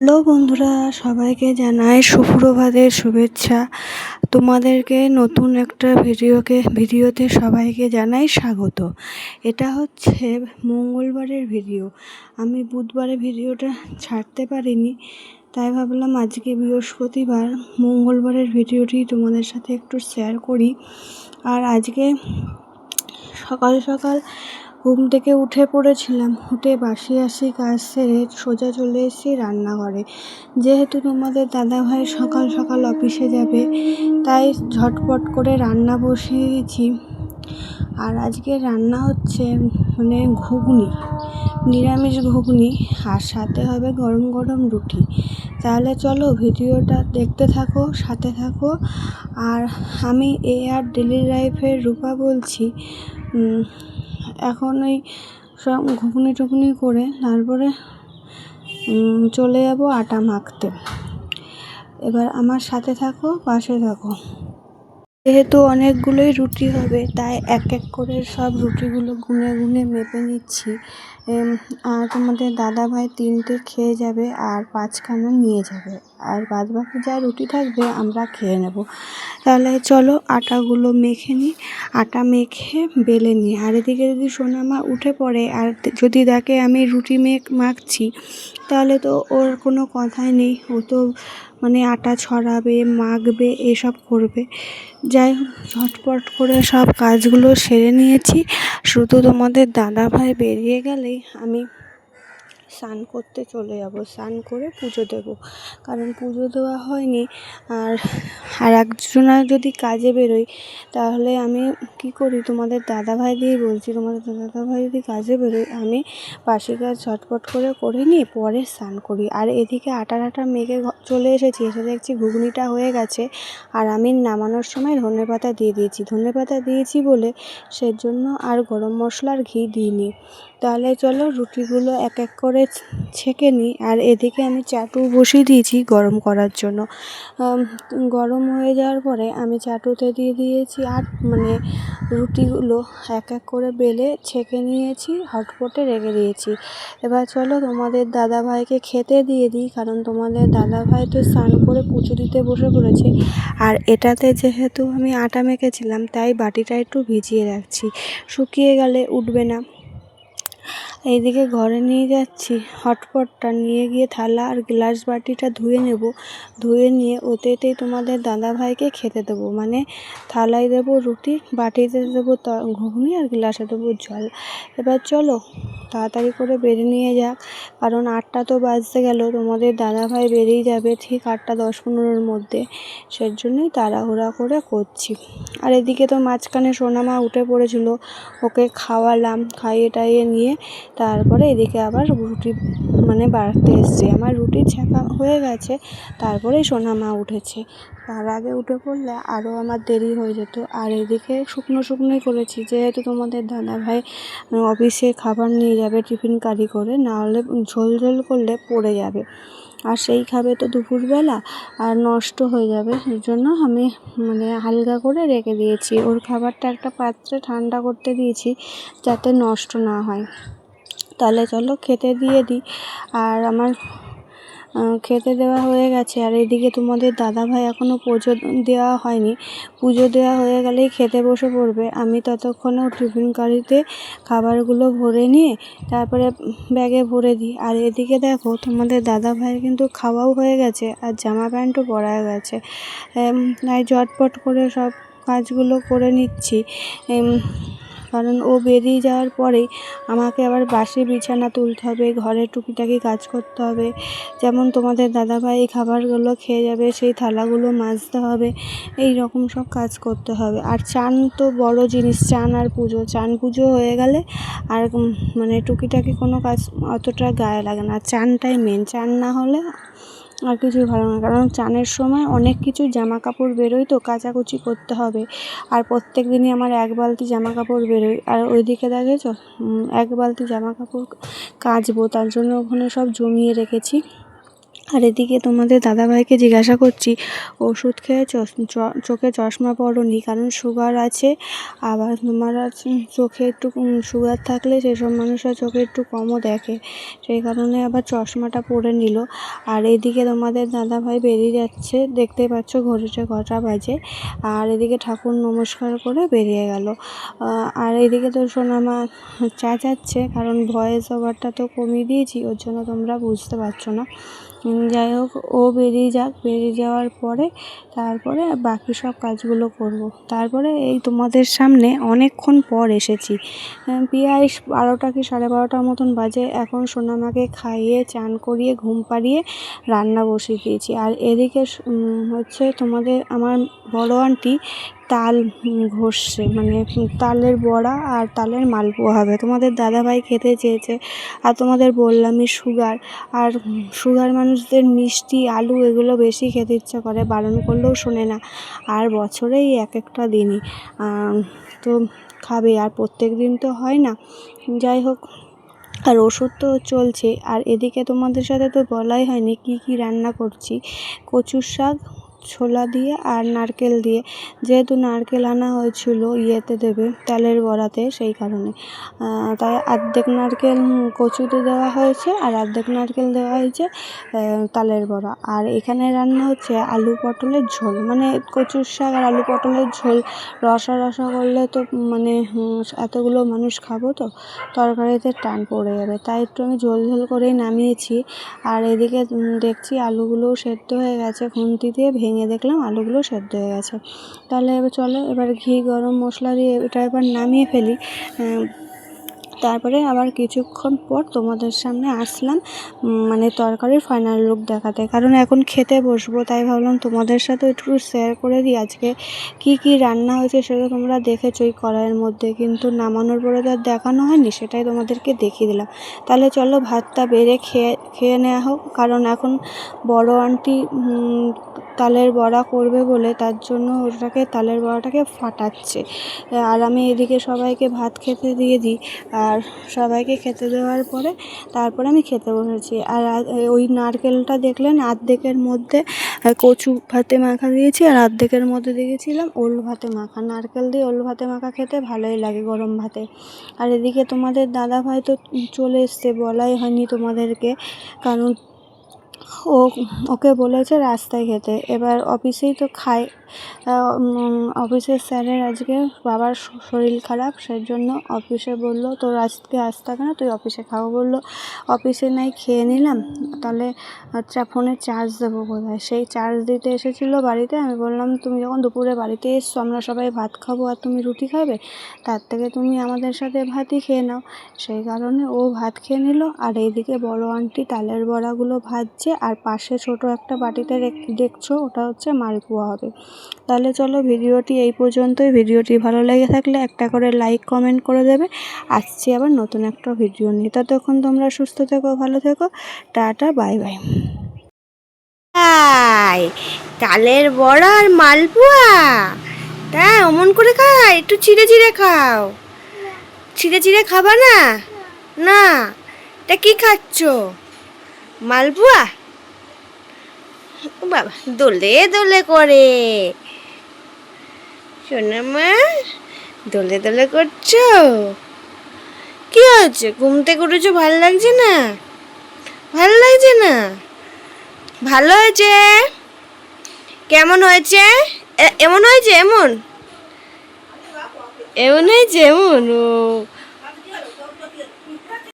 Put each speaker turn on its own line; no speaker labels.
Hello বন্ধুরা, সবাইকে জানাই সুপ্রভাতের শুভেচ্ছা। তোমাদেরকে নতুন একটা ভিডিওকে ভিডিওতে সবাইকে জানাই স্বাগত। এটা হচ্ছে মঙ্গলবারের ভিডিও। আমি বুধবারে ভিডিওটা ছাড়তে পারিনি, তাই ভাবলাম আজকে বৃহস্পতিবার মঙ্গলবারের ভিডিওটি তোমাদের সাথে একটু শেয়ার করি। আর আজকে সকাল সকাল ঘুম থেকে উঠে পড়েছিলাম। উঠে বাসি আসি কাজ সেরে সোজা চলে এসেছি রান্নাঘরে। যেহেতু তোমাদের দাদাভাই সকাল সকাল অফিসে যাবে, তাই ঝটপট করে রান্না বসিয়ে দিয়েছি আর আজকে রান্না হচ্ছে মানে ঘুগনি, নিরামিষ ঘুগনি, আর সাথে হবে গরম গরম রুটি। তাহলে চলো ভিডিওটা দেখতে থাকো, সাথে থাকো। আর আমি এ আর ডেলি লাইফের রূপা বলছি। এখন এই সব ঘুগনি টুগনি করে তারপরে চলে যাব আটা মাখতে। এবার আমার সাথে থাকো, পাশে থাকো। যেহেতু অনেকগুলোই রুটি হবে, তাই এক এক করে সব রুটিগুলো গুনে গুনে মেপে নিচ্ছি। আর তোমাদের দাদাভাই তিনটে খেয়ে যাবে আর পাঁচখানা নিয়ে যাবে। আর বাদ বাকি যা রুটি থাকবে আমরা খেয়ে নেব। তাহলে চলো আটাগুলো মেখে নিই। আটা মেখে বেলে নিই। আর এদিকে যদি সোনামা উঠে পড়ে আর যদি দেখে আমি রুটি মেখ, মাখছি, তাহলে তো ওর কোনো কথাই নেই। ও তো মানে আটা ছড়াবে, মাখবে, এসব করবে। যাই হোক, ঝটপট করে সব কাজগুলো সেরে নিয়েছি। শুধু তোমাদের দাদাভাই বেরিয়ে গেলেই আমি স্নান করতে চলে যাব, স্নান করে পুজো দেবো। কারণ পুজো দেওয়া হয়নি, আর আর একজনা যদি কাজে বেরোয় তাহলে আমি কি করি? তোমাদের দাদাভাই দিয়েই বলছি, তোমাদের দাদাভাই যদি কাজে বেরোয়, আমি বাসি কাজ ঝটপট করে করে নিয়ে পরে স্নান করি। আর এদিকে আটা টাটা মেঘে চলে এসেছি, এসে দেখছি ঘুগনিটা হয়ে গেছে, আর আমি নামানোর সময় ধনে পাতা দিয়ে দিয়েছি। ধনে পাতা দিয়েছি বলে সেজন্য আর গরম মশলা আর ঘি দিইনি। তাহলে চলো রুটিগুলো এক এক করে ছেঁকে নিই। আর এদিকে আমি চাটু বসিয়ে দিয়েছি গরম করার জন্য। গরম হয়ে যাওয়ার পরে আমি চাটুতে দিয়ে দিয়েছি আর মানে রুটিগুলো এক এক করে বেলে ছেঁকে নিয়েছি, হটপটে রেখে দিয়েছি। এবার চলো তোমাদের দাদাভাইকে খেতে দিয়ে দিই, কারণ তোমাদের দাদাভাই তো স্নান করে পুজো দিতে বসে পড়েছে। আর এটাতে যেহেতু আমি আটা মেখেছিলাম, তাই বাটিটা একটু ভিজিয়ে রাখছি। শুকিয়ে গেলে উঠবে না। এইদিকে ঘরে নিয়ে যাচ্ছি। হটপটটা নিয়ে গিয়ে থালা আর গ্লাস বাটিটা ধুয়ে নেব। ধুয়ে নিয়ে ওতেতেই তোমাদের দাদাভাইকে খেতে দেবো। মানে থালায় দেবো রুটি, বাটিতে দেবো ঘুগনি আর গ্লাসে দেবো জল। এবার চলো, তাড়াতাড়ি করে বেড়ে নিয়ে যাক। কারণ আটটা তো বাজতে গেল, তোমাদের দাদাভাই বেরিয়ে যাবে ঠিক আটটা দশ পনেরোর মধ্যে। সেই জন্যই তাড়াহুড়া করে করছি। আর এদিকে তো মাঝখানে সোনামা উঠে পড়েছিল, ওকে খাওয়ালাম, খাইয়ে টাইয়ে নিয়ে তারপরে এদিকে আবার রুটি মানে বাড়তে এসছি। আমার রুটি ছেঁকা হয়ে গেছে তারপরেই সোনামা উঠেছে। তার আগে উঠে পড়লে আরও আমার দেরি হয়ে যেত। আর এদিকে শুকনো শুকনোই করেছি, যেহেতু তোমাদের দাদাভাই অফিসে খাবার নিয়ে যাবে, টিফিন কারি করে নাহলে ঝোল ঝোল করলে পড়ে যাবে। আর সেই খাবে তো দুপুরবেলা, আর নষ্ট হয়ে যাবে। সেই জন্য আমি মানে হালকা করে রেখে দিয়েছি। ওর খাবারটা একটা পাত্রে ঠান্ডা করতে দিয়েছি, যাতে নষ্ট না হয়। তাহলে চলো খেতে দিয়ে দিই। আর আমার খেতে দেওয়া হয়ে গেছে। আর এদিকে তোমাদের দাদা ভাই এখনও পুজো দেওয়া হয়নি। পুজো দেওয়া হয়ে গেলেই খেতে বসে পড়বে। আমি ততক্ষণেও টিফিন কারিতে খাবারগুলো ভরে নিয়ে তারপরে ব্যাগে ভরে দিই। আর এদিকে দেখো, তোমাদের দাদাভাইয়ের কিন্তু খাওয়াও হয়ে গেছে আর জামা প্যান্টও পরা গেছে। তাই ঝটপট করে সব কাজগুলো করে নিচ্ছি। কারণ ও বেরিয়ে যাওয়ার পরেই আমাকে আবার বাসি বিছানা তুলতে হবে, ঘরের টুকিটাকি কাজ করতে হবে। যেমন তোমাদের দাদাভাই এই খাবারগুলো খেয়ে যাবে, সেই থালাগুলো মাজতে হবে, এই রকম সব কাজ করতে হবে। আর চান তো বড় জিনিস, চান আর পুজো। চান পুজো হয়ে গেলে আর মানে টুকিটাকি কোনো কাজ অতটা গায়ে লাগে না। চানটাই মেন চান না হলে আর কিছুই ভালো না। কারণ চানের সময় অনেক কিছু জামা কাপড় বেরোয় তো, কাচাকুচি করতে হবে। আর প্রত্যেক দিনই আমার এক বালতি জামা কাপড় বেরোয়। আর ওইদিকে দেখেছ এক বালতি জামা কাপড় কাচবো, তার জন্য ওখানে সব জমিয়ে রেখেছি। আর এদিকে তোমাদের দাদাভাইকে জিজ্ঞাসা করছি, ওষুধ খেয়ে চোখে চশমা পরনি, কারণ সুগার আছে। আবার তোমার চোখে একটু সুগার থাকলে সেসব মানুষরা চোখে একটু কমও দেখে। সেই কারণে আবার চশমাটা পরে নিল। আর এদিকে তোমাদের দাদাভাই বেরিয়ে যাচ্ছে দেখতেই পাচ্ছ ঘড়িতে কটা বাজে। আর এদিকে ঠাকুর নমস্কার করে বেরিয়ে গেল। আর এদিকে তো সোনামা চেঁচাচ্ছে, কারণ ভয়েস ওভারটা তো কমিয়ে দিয়েছি, ওর জন্য তোমরা বুঝতে পারছ না। যাই হোক, ও বেরিয়ে যাক। বেরিয়ে যাওয়ার পরে তারপরে বাকি সব কাজগুলো করব। তারপরে এই তোমাদের সামনে অনেকক্ষণ পর এসেছি। প্রায় বারোটা কি সাড়ে বারোটার মতন বাজে। এখন সোনামাকে খাইয়ে, চান করিয়ে, ঘুম পাড়িয়ে রান্না বসিয়ে দিয়েছি। আর এদিকে হচ্ছে তোমাদের আমার বড় আন্টি তাল ঘষছে মানে তালের বড়া আর তালের মালপোয়া হবে। তোমাদের দাদাভাই খেতে চেয়েছে আর তোমাদের বললামই সুগার। আর সুগার মানুষদের মিষ্টি, আলু এগুলো বেশি খেতে ইচ্ছা করে, বারণ করলেও শোনে না। আর বছরেই এক একটা দিনই। তো খাবে আর প্রত্যেক দিন তো হয় না। যাই হোক, আর ওষুধ তো চলছে। আর এদিকে তোমাদের সাথে তো বলাই হয়নি কি কি রান্না করছি। কচুর শাক ছোলা দিয়ে আর নারকেল দিয়ে। যেহেতু নারকেল আনা হয়েছিল ইয়েতে দেবে, তেলের বড়াতে সেই কারণে। তাই অর্ধেক নারকেল কচুতে দেওয়া হয়েছে আর অর্ধেক নারকেল দেওয়া হয়েছে তালের বড়া। আর এখানে রান্না হচ্ছে আলু পটলের ঝোল। মানে কচুর শাক আর আলু পটলের ঝোল রসা রসা করলে তো মানে এতগুলো মানুষ খাব তো, তরকারিতে টান পড়ে যাবে। তাই একটু আমি ঝোল ঝোল করেই নামিয়েছি। আর এদিকে দেখছি আলুগুলোও সেদ্ধ হয়ে গেছে, খুন্তি দিয়ে ভেঙে দেখলাম আলুগুলো সেদ্ধ হয়ে গেছে। তাহলে এবার চলো, এবার ঘি, গরম মশলা দিয়ে এটা এবার নামিয়ে ফেলি। তারপরে আবার কিছুক্ষণ পর তোমাদের সামনে আসলাম মানে তরকারির ফাইনাল লুক দেখাতে। কারণ এখন খেতে বসবো, তাই ভাবলাম তোমাদের সাথে একটু শেয়ার করে দিই আজকে কি কি রান্না হয়েছে সেটা তোমরা দেখেছ এই কড়াইয়ের মধ্যে। কিন্তু নামানোর পরে তো আর দেখানো হয়নি, সেটাই তোমাদেরকে দেখিয়ে দিলাম। তাহলে চলো ভাতটা বেড়ে খেয়ে খেয়ে নেওয়া হোক। কারণ এখন বড় আন্টি তালের বড়া করবে বলে তার জন্য ওটাকে, তালের বড়াটাকে ফাটাচ্ছে। আর আমি এদিকে সবাইকে ভাত খেতে দিয়ে দিই। আর সবাইকে খেতে দেওয়ার পরে তারপরে আমি খেতে বসেছি। আর ওই নারকেলটা দেখলেন, আর্ধেকের মধ্যে কচু ভাতে মাখা দিয়েছি। আর আর্ধেকের মধ্যে দিয়েছিলাম ওল ভাতে মাখা। নারকেল দিয়ে ওল ভাতে মাখা খেতে ভালোই লাগে গরম ভাতে। আর এদিকে তোমাদের দাদা ভাই তো চলে এসছে, বলাই হয়নি তোমাদেরকে। কারণ ও ওকে বলেছে রাস্তায় খেতে। এবার অফিসেই তো উম, অফিসের স্যারের আজকে বাবার শরীর খারাপ সেই জন্য অফিসে বলল তোর আজকে আসতে হবে না তুই অফিসে খাব বলল অফিসে নাই খেয়ে নিলাম। তাহলে আচ্ছা ফোনে চার্জ দেবো কোথায় সেই চার্জ দিতে এসেছিল বাড়িতে। আমি বললাম তুমি যখন দুপুরে বাড়িতে এসছো আমরা সবাই ভাত খাব আর তুমি রুটি খাবে? তার থেকে তুমি আমাদের সাথে ভাতই খেয়ে নাও। সেই কারণে ও ভাত খেয়ে নিল আর এইদিকে বড় আন্টি তালের বড়াগুলো ভাজছে আর পাশে ছোট একটা বাটিতে দেখছ, ওটা হচ্ছে মালপোয়া হবে। তাহলে চলো ভিডিওটি এই পর্যন্তই। ভিডিওটি ভালো লেগে থাকলে একটা করে লাইক, কমেন্ট করে দেবে। আসছি আবার নতুন একটা ভিডিও নিয়ে। ততক্ষণ তোমরা সুস্থ থেকো, ভালো থেকো। Tata, bye bye.
খাই তালের বড়া আর মালপোয়া। তা, অমন করে খাই একটু চিড়ে চিড়ে খাও। চিড়ে চিড়ে খাবা না? না, তা কি খাচ্ছ? মালপোয়া? বাবা, দোলে দোলে করে। শোনা মা, দোলে দোলে করছ? কি হচ্ছে ঘুমতে করেছ ভালো লাগছে না? ভালো লাগছে না? ভালো হয়েছে? কেমন হয়েছে? এমন হয়েছে, এমন? এমন হয়েছে, এমন? ও